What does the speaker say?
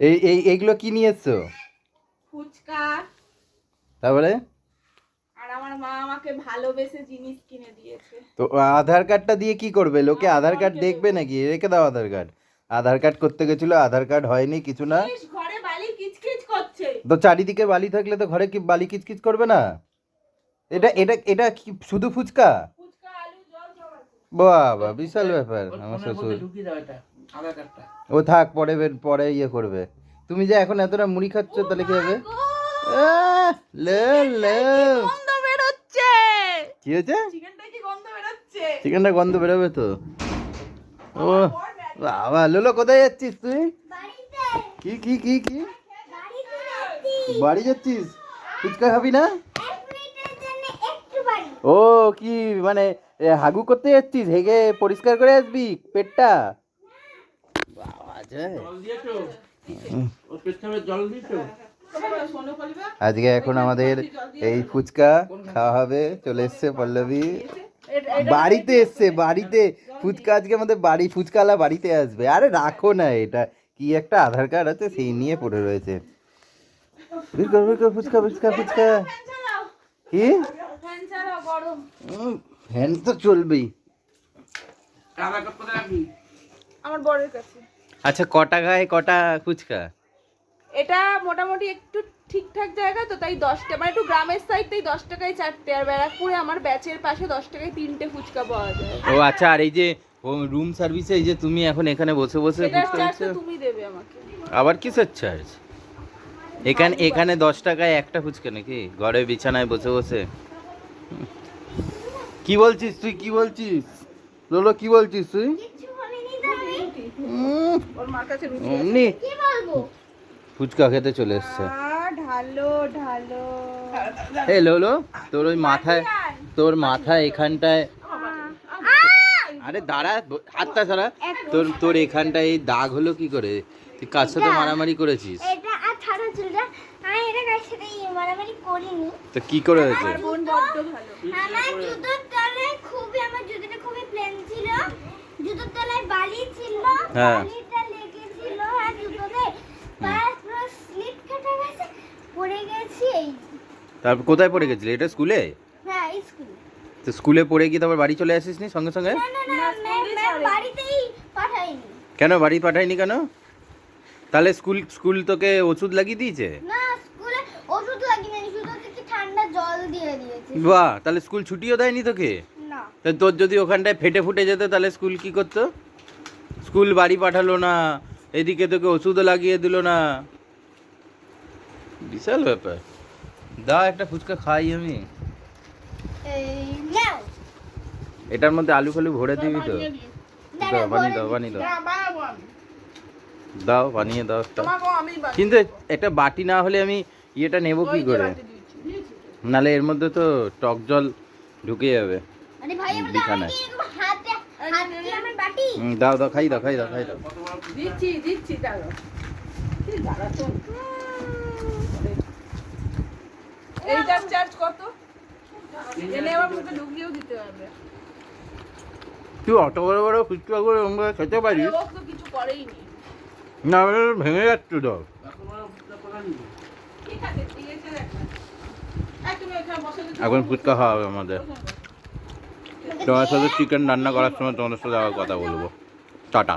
এই এই এইগুলো কি নিয়ে এসছো ফুচকা। তারপরে? আর আমার মা আমাকে ভালোবেসে জিনিস কিনে দিয়েছে। তো আধার কার্ডটা দিয়ে কি করবে? লোকে আধার কার্ড দেখবে নাকি? রেখে দাও আধার কার্ড। আধার কার্ড করতে গেছিল আধার কার্ড হয়নি কিছু না। ঘরে বালি কিচকিচ করছে। তো চারিদিকে বালি থাকলে তো ঘরে কি বালি কিচকিচ করবে না? এটা এটা এটা কি শুধু ফুচকা? ফুচকা আলু জল সব আছে। বাবা বিশাল ব্যাপার আমার শ্বশুর। ও থাক পরে বের- পরে ইয়ে করবে। তুমি যে এখন এতটা মুড়ি খাচ্ছ তাহলে কি হবে? আহ, লে, লে। গন্ধ কি হয়েছে? চিকেনটা গন্ধ বেরোচ্ছে? চিকেনটা গন্ধ বেরোবে তো। ও বাবা লোলো কোথায় যাচ্ছিস তুই? কি কি কি কি? বাড়ি যাচ্ছিস? ফুচকা খাবি না? ও কি মানে এ, হাগু করতে যাচ্ছিস? হেগে পরিষ্কার করে আসবি পেটটা? আজকে এখন আমাদের এই ফুচকা খাওয়া হবে, চলে এসছে পল্লবী। বাড়িতে এসছে, বাড়িতে ফুচকা, আজকে আমাদের বাড়ি ফুচকালা বাড়িতে আসবে। আরে রাখো না এটা, কি একটা আধার কার্ড আছে সেই নিয়ে পড়ে রয়েছে। ফুচকা ফুচকা ফুচকা। কি? ফ্যান তো চলবেই। আমার কাছে। আচ্ছা ক গায়ে কটা ফুচকা? এটা মোটামুটি একটু ঠিকঠাক জায়গা তো তাই দশ টাকা মানে একটু গ্রামের সাইড তাই দশ টাকায় চারটে আর ব্যারাকপুরে আমার ব্যাচের পাশে দশ টাকায় তিনটে ফুচকা পাওয়া যায়। ও আচ্ছা আর এই যে রুম সার্ভিসে এই যে তুমি এখন এখানে বসে বসে ফুচকা তুমি দেবে আমাকে। আবার কিসের চার্জ এখানে এখানে দশ টাকায় একটা ফুচকা নাকি? ঘরে বিছানায় বসে বসে। কি বলছিস তুই? কি বলছিস? লোলো কি বলছিস তুই? অমনি ফুচকা খেতে চলে এসছে। আ, ঢালো ঢালো। হে লোলো তোর ওই মাথায় তোর মাথায় এখানটায় আরে দাঁড়া হাতটা ছাড়া তোর তোর এখানটায় এই দাগ হলো কি করে? তুই কার সাথে মারামারি করেছিস? এটা আর ছাড়া চুলটা। আমি এটা কার সাথে ইয়ে মারামারি করিনি তো কি করে হয়েছে আমার বোন বড্ড ভালো আমার জুতোর তলায় খুবই আমার জুতোটা খুবই প্লেন ছিল জুতোর তলায় বালি ছিল হ্যাঁ। বালিটা লেগেছিল আর জুতোতে পায়ে পুরো স্লিপ কেটে গেছে পড়ে গেছি এই তারপর কোথায় পড়ে গেছিলি? এটা স্কুলে? হ্যাঁ স্কুলে। তো স্কুলে পড়ে গিয়ে তারপর বাড়ি চলে আসিস নি সঙ্গে সঙ্গে? না না না ম্যাম ম্যাম বাড়িতেই পাঠাইনি কেন বাড়ি পাঠায়নি কেন? তাহলে স্কুল স্কুল তোকে ওষুধ লাগিয়ে দিয়েছে? না ওষুধ লাগিয়ে নেই শুধু হচ্ছে ঠান্ডা জল দিয়ে দিয়েছে। বাহ তাহলে স্কুল ছুটিও দেয়নি তোকে? না। তোর যদি ওখানটায় ফেটে ফুটে যেত তাহলে স্কুল কি করতো? স্কুল বাড়ি পাঠালো না এদিকে তোকে ওষুধও লাগিয়ে দিল না। বিশাল ব্যাপার। দা একটা ফুচকা খাই আমি। এটার মধ্যে আলু ফালু ভরে দিবি তো? দাও বানিয়ে দাও বানিয়ে দাও। দাও বানিয়ে দাও কিন্তু একটা বাটি না হলে আমি ইয়েটা নেব কি করে। নালে এর মধ্যে তো টক জল ঢুকে যাবে। আরে ভাই আমার বিছানায়। দাও দাও খাই দাও খাই দাও খাই দাও। দিচ্ছি দিচ্ছি তো। এইটার চার্জ কত? এনে আবার মুখে ঢুকিয়েও দিতে হবে। তুই অত বড় বড় ফুচকা করে আমরা খেতে তো কিছু করেই নি। না হলে ভেঙে যাচ্ছে তো। এখন ফুচকা খাওয়া হবে আমাদের। তোমার সাথে চিকেন রান্না করার সময় তোমাদের সাথে আবার কথা বলব। টাটা।